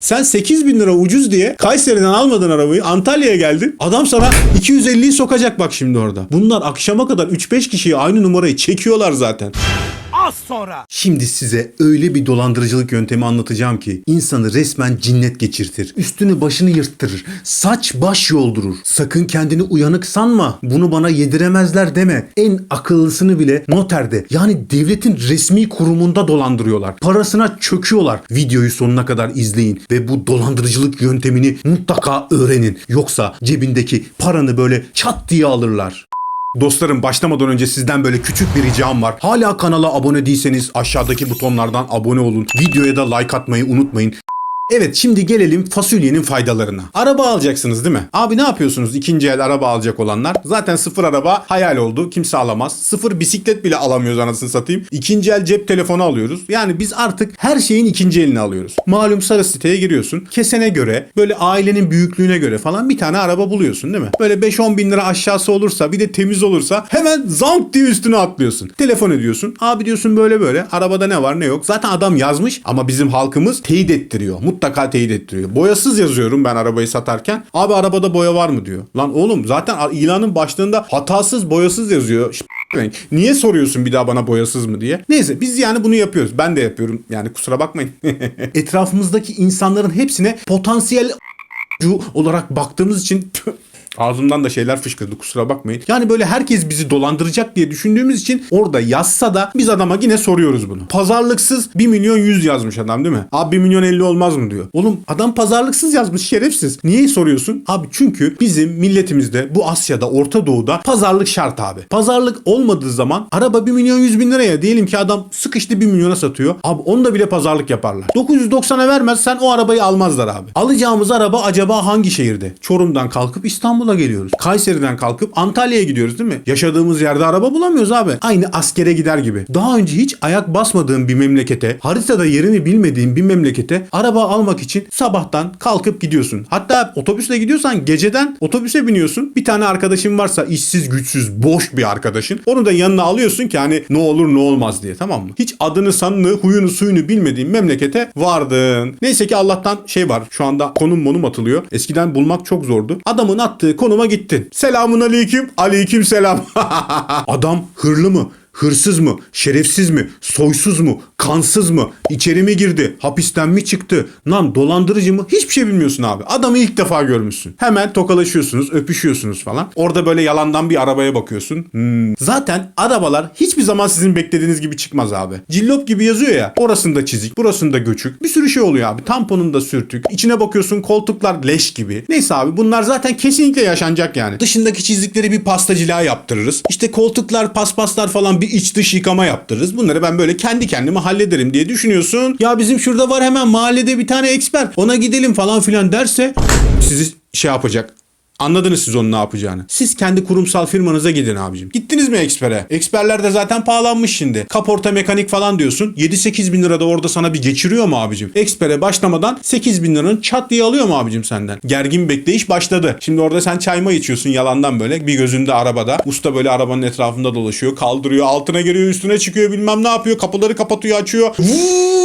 Sen 8 bin lira ucuz diye Kayseri'den almadın arabayı Antalya'ya geldin. Adam sana 250'yi sokacak bak şimdi orada. Bunlar akşama kadar 3-5 kişiyi aynı numarayı çekiyorlar zaten. Az sonra. Şimdi size öyle bir dolandırıcılık yöntemi anlatacağım ki insanı resmen cinnet geçirtir. Üstünü başını yırttırır. Saç baş yoldurur. Sakın kendini uyanık sanma. Bunu bana yediremezler deme. En akıllısını bile noterde yani devletin resmi kurumunda dolandırıyorlar. Parasına çöküyorlar. Videoyu sonuna kadar izleyin ve bu dolandırıcılık yöntemini mutlaka öğrenin. Yoksa cebindeki paranı böyle çat diye alırlar. Dostlarım başlamadan önce sizden böyle küçük bir ricam var. Hala kanala abone değilseniz aşağıdaki butonlardan abone olun. Videoya da like atmayı unutmayın. Evet şimdi gelelim fasulyenin faydalarına. Araba alacaksınız değil mi? Abi ne yapıyorsunuz ikinci el araba alacak olanlar? Zaten sıfır araba hayal oldu. Kimse alamaz. Sıfır bisiklet bile alamıyoruz anasını satayım. İkinci el cep telefonu alıyoruz. Yani biz artık her şeyin ikinci elini alıyoruz. Malum sarı siteye giriyorsun. Kesene göre böyle ailenin büyüklüğüne göre falan bir tane araba buluyorsun değil mi? Böyle 5-10 bin lira aşağısı olursa bir de temiz olursa hemen zank diye üstüne atlıyorsun. Telefon ediyorsun. Abi diyorsun böyle böyle. Arabada ne var ne yok. Zaten adam yazmış ama bizim halkımız teyit ettiriyor. Mutlaka teyit ettiriyor. Boyasız yazıyorum ben arabayı satarken. Abi arabada boya var mı diyor. Lan oğlum zaten ilanın başlığında hatasız boyasız yazıyor. Niye soruyorsun bir daha bana boyasız mı diye? Neyse biz yani bunu yapıyoruz. Ben de yapıyorum. Yani kusura bakmayın. Etrafımızdaki insanların hepsine potansiyel olarak baktığımız için Ağzımdan da şeyler fışkırdı kusura bakmayın. Yani böyle herkes bizi dolandıracak diye düşündüğümüz için orada yazsa da biz adama yine soruyoruz bunu. Pazarlıksız 1 milyon 100 yazmış adam değil mi? Abi 1 milyon 50 olmaz mı diyor. Oğlum adam pazarlıksız yazmış şerefsiz. Niye soruyorsun? Abi çünkü bizim milletimizde bu Asya'da Orta Doğu'da pazarlık şart abi. Pazarlık olmadığı zaman araba 1 milyon 100 bin liraya diyelim ki adam sıkıştı 1 milyona satıyor. Abi onda bile pazarlık yaparlar. 990'a vermezsen o arabayı almazlar abi. Alacağımız araba acaba hangi şehirde? Çorum'dan kalkıp İstanbul'a geliyoruz. Kayseri'den kalkıp Antalya'ya gidiyoruz değil mi? Yaşadığımız yerde araba bulamıyoruz abi. Aynı askere gider gibi. Daha önce hiç ayak basmadığım bir memlekete, haritada yerini bilmediğin bir memlekete araba almak için sabahtan kalkıp gidiyorsun. Hatta otobüsle gidiyorsan geceden otobüse biniyorsun. Bir tane arkadaşın varsa işsiz güçsüz boş bir arkadaşın. Onu da yanına alıyorsun ki hani ne olur ne olmaz diye tamam mı? Hiç adını sanını huyunu suyunu bilmediğin memlekete vardın. Neyse ki Allah'tan şey var. Şu anda konum monum atılıyor. Eskiden bulmak çok zordu. Adamın attığı konuma gittin. Selamun aleyküm. Aleyküm selam. Adam hırlı mı? Hırsız mı? Şerefsiz mi? Soysuz mu? Kansız mı? İçeri mi girdi? Hapisten mi çıktı? Lan dolandırıcı mı? Hiçbir şey bilmiyorsun abi. Adamı ilk defa görmüşsün. Hemen tokalaşıyorsunuz, öpüşüyorsunuz falan. Orada böyle yalandan bir arabaya bakıyorsun. Hmm. Zaten arabalar hiçbir zaman sizin beklediğiniz gibi çıkmaz abi. Cillop gibi yazıyor ya. Orasında çizik, burasında göçük. Bir sürü şey oluyor abi. Tamponunda sürtük. İçine bakıyorsun koltuklar leş gibi. Neyse abi bunlar zaten kesinlikle yaşanacak yani. Dışındaki çizikleri bir pastacılığa yaptırırız. İşte koltuklar, paspaslar falan bir iç dış yıkama yaptırırız. Bunları ben böyle kendi kendime hallederim diye düşünüyorsun. Ya bizim şurada var hemen mahallede bir tane eksper. Ona gidelim falan filan derse sizi şey yapacak. Anladınız siz onun ne yapacağını. Siz kendi kurumsal firmanıza gidin abicim. Gittiniz mi ekspere? Eksperler de zaten pahalanmış şimdi. Kaporta mekanik falan diyorsun. 7-8 bin lira da orada sana bir geçiriyor mu abicim? Ekspere başlamadan 8 bin liranın çat diye alıyor mu abicim senden? Gergin bekleyiş başladı. Şimdi orada sen çayma içiyorsun yalandan böyle. Bir gözünde arabada. Usta böyle arabanın etrafında dolaşıyor. Kaldırıyor. Altına giriyor. Üstüne çıkıyor. Bilmem ne yapıyor. Kapıları kapatıyor açıyor. Vuuu!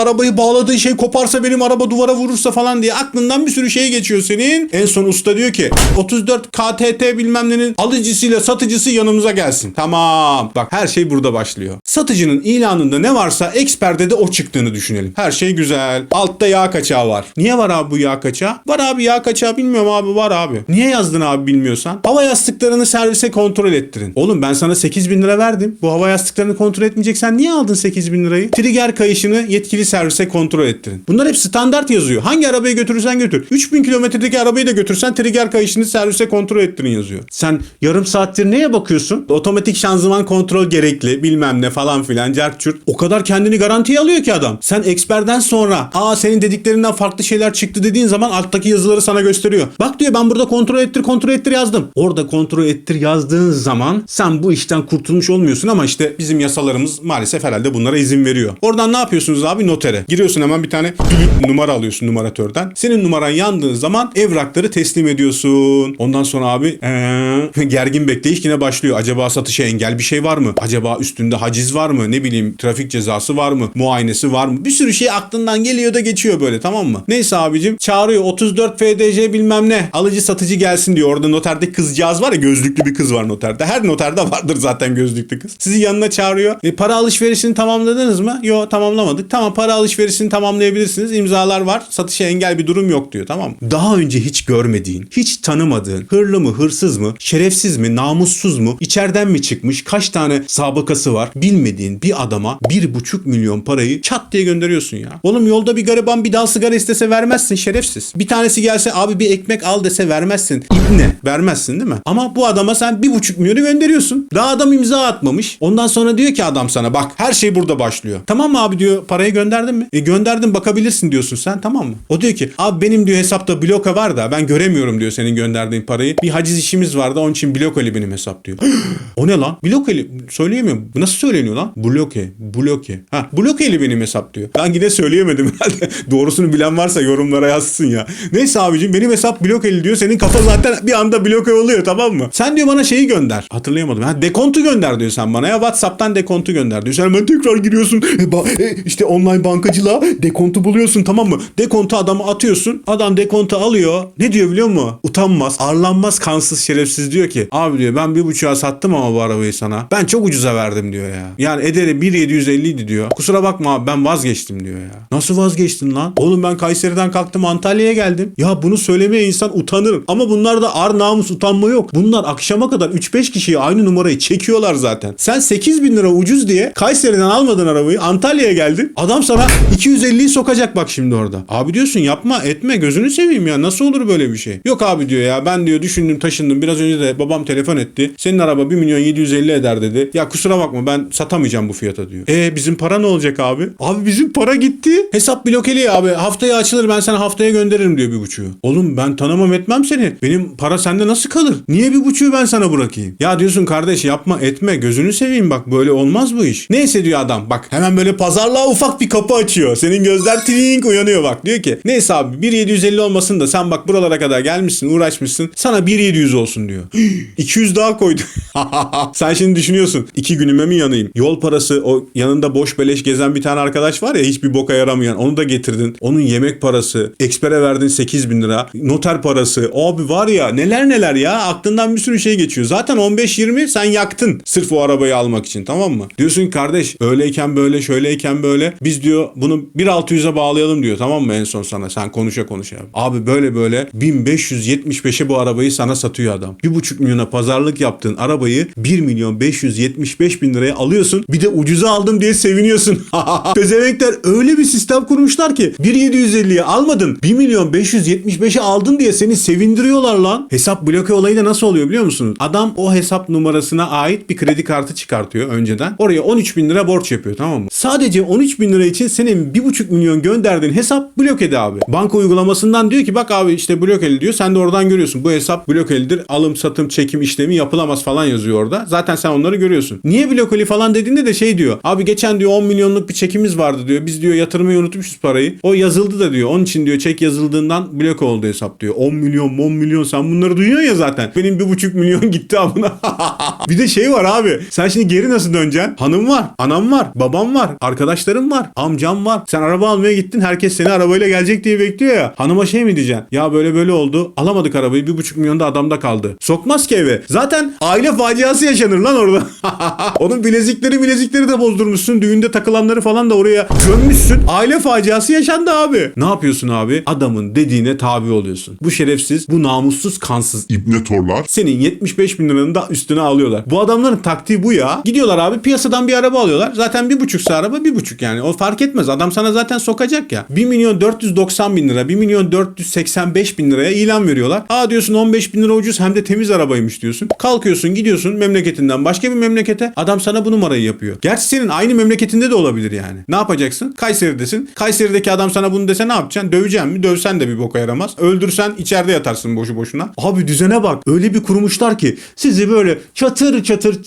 Arabayı bağladığı şey koparsa benim araba duvara vurursa falan diye aklından bir sürü şey geçiyor senin. En son usta diyor ki 34 KTT bilmem nenin alıcısıyla satıcısı yanımıza gelsin. Tamam. Bak her şey burada başlıyor. Satıcının ilanında ne varsa eksperde de o çıktığını düşünelim. Her şey güzel. Altta yağ kaçağı var. Niye var abi bu yağ kaçağı? Var abi yağ kaçağı bilmiyorum abi var abi. Niye yazdın abi bilmiyorsan? Hava yastıklarını servise kontrol ettirin. Oğlum ben sana 8 bin lira verdim. Bu hava yastıklarını kontrol etmeyeceksen niye aldın 8 bin lirayı? Trigger kayışını yetkili servise kontrol ettirin. Bunlar hep standart yazıyor. Hangi arabayı götürürsen götür. 3000 kilometredeki arabayı da götürsen trigger kayışını servise kontrol ettirin yazıyor. Sen yarım saattir neye bakıyorsun? Otomatik şanzıman kontrol gerekli bilmem ne falan filan cart çurt. O kadar kendini garantiye alıyor ki adam. Sen eksperden sonra aa senin dediklerinden farklı şeyler çıktı dediğin zaman alttaki yazıları sana gösteriyor. Bak diyor ben burada kontrol ettir kontrol ettir yazdım. Orada kontrol ettir yazdığın zaman sen bu işten kurtulmuş olmuyorsun ama işte bizim yasalarımız maalesef herhalde bunlara izin veriyor. Oradan ne yapıyorsunuz abi? Not notere. Giriyorsun hemen bir tane numara alıyorsun numaratörden. Senin numaran yandığı zaman evrakları teslim ediyorsun. Ondan sonra abi ee, gergin bekleyiş yine başlıyor. Acaba satışa engel bir şey var mı? Acaba üstünde haciz var mı? Ne bileyim trafik cezası var mı? Muayenesi var mı? Bir sürü şey aklından geliyor da geçiyor böyle tamam mı? Neyse abicim çağırıyor 34 FDC bilmem ne. Alıcı satıcı gelsin diyor. Orada noterde kızcağız var ya gözlüklü bir kız var noterde. Her noterde vardır zaten gözlüklü kız. Sizi yanına çağırıyor. E, para alışverişini tamamladınız mı? Yo tamamlamadık. Tamam para alışverişini tamamlayabilirsiniz. İmzalar var. Satışa engel bir durum yok diyor tamam mı? Daha önce hiç görmediğin, hiç tanımadığın, hırlı mı, hırsız mı, şerefsiz mi, namussuz mu, içeriden mi çıkmış, kaç tane sabıkası var bilmediğin bir adama bir buçuk milyon parayı çat diye gönderiyorsun ya. Oğlum yolda bir gariban bir daha sigara istese vermezsin şerefsiz. Bir tanesi gelse abi bir ekmek al dese vermezsin. İbne vermezsin değil mi? Ama bu adama sen bir buçuk milyonu gönderiyorsun. Daha adam imza atmamış. Ondan sonra diyor ki adam sana bak her şey burada başlıyor. Tamam mı abi diyor parayı gönderdin mi? E gönderdim bakabilirsin diyorsun sen tamam mı? O diyor ki abi benim diyor hesapta bloka var da ben göremiyorum diyor senin gönderdiğin parayı. Bir haciz işimiz vardı onun için blokeli benim hesap diyor. o ne lan? Blokeli söyleyemiyorum. Nasıl söyleniyor lan? Bloke. Bloke. Ha blokeli benim hesap diyor. Ben yine söyleyemedim herhalde. Doğrusunu bilen varsa yorumlara yazsın ya. Neyse abicim benim hesap blokeli diyor. Senin kafa zaten bir anda bloke oluyor tamam mı? Sen diyor bana şeyi gönder. Hatırlayamadım. Ha dekontu gönder diyor sen bana ya. Whatsapp'tan dekontu gönder diyor. Sen hemen tekrar giriyorsun. E, ba- e, işte online bankacılığa dekontu buluyorsun tamam mı? Dekontu adama atıyorsun. Adam dekontu alıyor. Ne diyor biliyor musun? Utanmaz, arlanmaz, kansız, şerefsiz diyor ki abi diyor ben bir buçuğa sattım ama bu arabayı sana. Ben çok ucuza verdim diyor ya. Yani ederi 1.750 idi diyor. Kusura bakma abi ben vazgeçtim diyor ya. Nasıl vazgeçtin lan? Oğlum ben Kayseri'den kalktım Antalya'ya geldim. Ya bunu söylemeye insan utanır. Ama bunlarda ar namus utanma yok. Bunlar akşama kadar 3-5 kişiyi aynı numarayı çekiyorlar zaten. Sen 8 bin lira ucuz diye Kayseri'den almadın arabayı Antalya'ya geldin. Adam sana 250'yi sokacak bak şimdi orada. Abi diyorsun yapma etme gözünü seveyim ya nasıl olur böyle bir şey. Yok abi diyor ya ben diyor düşündüm taşındım biraz önce de babam telefon etti. Senin araba 1 milyon 750 eder dedi. Ya kusura bakma ben satamayacağım bu fiyata diyor. E bizim para ne olacak abi? Abi bizim para gitti. Hesap blokeli abi haftaya açılır ben sana haftaya gönderirim diyor bir buçuğu. Oğlum ben tanımam etmem seni. Benim para sende nasıl kalır? Niye bir buçuğu ben sana bırakayım? Ya diyorsun kardeş yapma etme gözünü seveyim bak böyle olmaz bu iş. Neyse diyor adam bak hemen böyle pazarlığa ufak bir kapı açıyor. Senin gözler trink uyanıyor bak. Diyor ki neyse abi 1.750 olmasın da sen bak buralara kadar gelmişsin uğraşmışsın. Sana 1.700 olsun diyor. 200 daha koydu. sen şimdi düşünüyorsun. iki günüme mi yanayım? Yol parası o yanında boş beleş gezen bir tane arkadaş var ya hiçbir boka yaramayan. Onu da getirdin. Onun yemek parası. Ekspere verdin 8 bin lira. Noter parası. Abi var ya neler neler ya. Aklından bir sürü şey geçiyor. Zaten 15-20 sen yaktın. Sırf o arabayı almak için tamam mı? Diyorsun kardeş öyleyken böyle şöyleyken böyle. Biz diyor bunu 1.600'e bağlayalım diyor tamam mı en son sana. Sen konuşa konuşa. Abi böyle böyle 1575'e bu arabayı sana satıyor adam. 1.5 milyona pazarlık yaptığın arabayı 1 milyon 575 bin liraya alıyorsun. Bir de ucuza aldım diye seviniyorsun. Pezevenkler öyle bir sistem kurmuşlar ki 1.750'ye almadın 1 milyon 575'e aldın diye seni sevindiriyorlar lan. Hesap bloke olayı da nasıl oluyor biliyor musunuz? Adam o hesap numarasına ait bir kredi kartı çıkartıyor önceden. Oraya 13 bin lira borç yapıyor tamam mı? Sadece 13 bin lira için senin 1.5 milyon gönderdiğin hesap blokede abi. Banka uygulamasından diyor ki bak abi işte blokeli diyor. Sen de oradan görüyorsun. Bu hesap blokelidir. Alım, satım, çekim işlemi yapılamaz falan yazıyor orada. Zaten sen onları görüyorsun. Niye blokeli falan dediğinde de şey diyor. Abi geçen diyor 10 milyonluk bir çekimiz vardı diyor. Biz diyor yatırmayı unutmuşuz parayı. O yazıldı da diyor. Onun için diyor çek yazıldığından blok oldu hesap diyor. 10 milyon 10 milyon sen bunları duyuyorsun ya zaten. Benim 1,5 milyon gitti amına. bir de şey var abi. Sen şimdi geri nasıl döneceksin? Hanım var, anam var, babam var, arkadaşlarım var, amcam var. Sen araba almaya gittin. Herkes seni arabayla gelecek diye bekliyor ya. Hanıma şey mi diyeceksin? Ya böyle böyle oldu. Alamadık arabayı. 1,5 milyon da adamda kaldı. Sokmaz ki eve. Zaten aile faciası yaşanır lan orada. Onun bilezikleri bilezikleri de bozdurmuşsun. Düğünde takılanları falan da oraya gömmüşsün. Aile faciası yaşandı abi. Ne yapıyorsun abi? Adamın dediğine tabi oluyorsun. Bu şerefsiz, bu namussuz, kansız İbne torlar. senin 75 bin liranın da üstüne alıyorlar. Bu adamların taktiği bu ya. Gidiyorlar abi piyasadan bir araba alıyorlar. Zaten bir buçuksa araba bir buçuk yani. O fark etmez. Adam sana zaten sokacak ya. 1 milyon 490 bin lira, 1 milyon 485 bin liraya ilan veriyorlar. Aa diyorsun 15 bin lira ucuz hem de temiz arabaymış diyorsun. Kalkıyorsun gidiyorsun memleketinden başka bir memlekete. Adam sana bu numarayı yapıyor. Gerçi senin aynı memleketinde de olabilir yani. Ne yapacaksın? Kayseri'desin. Kayseri'deki adam sana bunu dese ne yapacaksın? Döveceksin mi? Dövsen de bir boka yaramaz. Öldürsen içeride yatarsın boşu boşuna. Abi düzene bak. Öyle bir kurmuşlar ki sizi böyle çatır çatır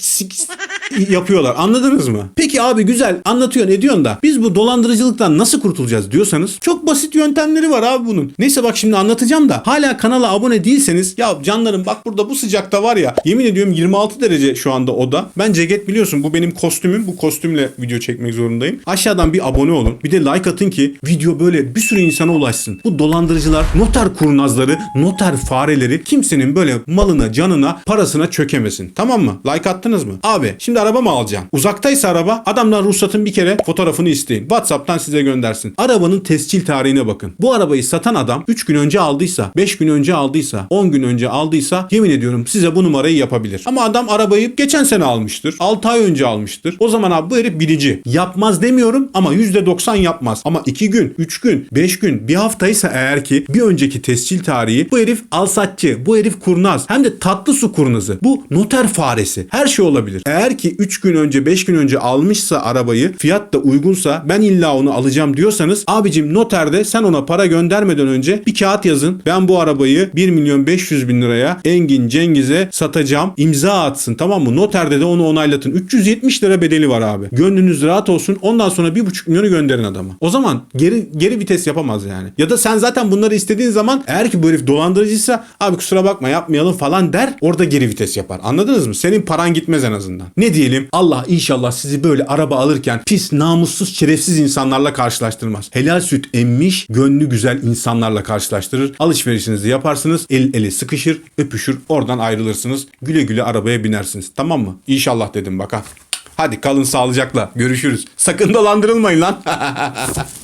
yapıyorlar. Anladınız mı? Peki abi güzel anlatıyorsun ediyorsun da biz bu dolandırıcılıktan nasıl kurtulacağız diyorsanız çok basit yöntemleri var abi bunun. Neyse bak şimdi anlatacağım da hala kanala abone değilseniz ya canlarım bak burada bu sıcakta var ya yemin ediyorum 26 derece şu anda oda. Ben ceket biliyorsun bu benim kostümüm. Bu kostümle video çekmek zorundayım. Aşağıdan bir abone olun. Bir de like atın ki video böyle bir sürü insana ulaşsın. Bu dolandırıcılar, noter kurnazları, noter fareleri kimsenin böyle malına, canına, parasına çökemesin. Tamam mı? Like attınız mı? Abi şimdi araba mı alacaksın? Uzaktaysa araba adamdan ruhsatın bir kere fotoğrafını isteyin. WhatsApp'tan size göndersin. Arabanın tescil tarihine bakın. Bu arabayı satan adam 3 gün önce aldıysa, 5 gün önce aldıysa, 10 gün önce aldıysa yemin ediyorum size bu numarayı yapabilir. Ama adam arabayı geçen sene almıştır. 6 ay önce almıştır. O zaman abi bu herif bilici. Yapmaz demiyorum ama %90 yapmaz. Ama 2 gün, 3 gün, 5 gün, bir haftaysa eğer ki bir önceki tescil tarihi bu herif alsatçı, bu herif kurnaz. Hem de tatlı su kurnazı. Bu noter faresi. Her şey olabilir. Eğer ki 3 gün önce, 5 gün önce almışsa arabayı, fiyat da uygunsa ben illa onu alacağım diyorsanız abicim noterde sen ona para göndermeden önce bir kağıt yazın. Ben bu arabayı 1 milyon 500 bin liraya Engin Cengiz'e satacağım. İmza atsın tamam mı? Noterde de onu onaylatın. 370 lira bedeli var abi. Gönlünüz rahat olsun. Ondan sonra 1,5 milyonu gönderin adama. O zaman geri geri vites yapamaz yani. Ya da sen zaten bunları istediğin zaman eğer ki bu herif dolandırıcıysa abi kusura bakma yapmayalım falan der. Orada geri vites yapar. Anladınız mı? Senin paran gitmez en azından. Ne diyelim? Allah inşallah sizi böyle araba alırken pis, namussuz, şerefsiz insanlarla karşılaştırmaz. Helal süt emmiş, gönlü güzel insanlarla karşılaştırır. Alışverişinizi yaparsınız. El ele sıkışır, öpüşür. Oradan ayrılırsınız. Güle güle arabaya binersiniz. Tamam mı? İnşallah dedim bak ha. Hadi kalın sağlıcakla. Görüşürüz. Sakın dolandırılmayın lan.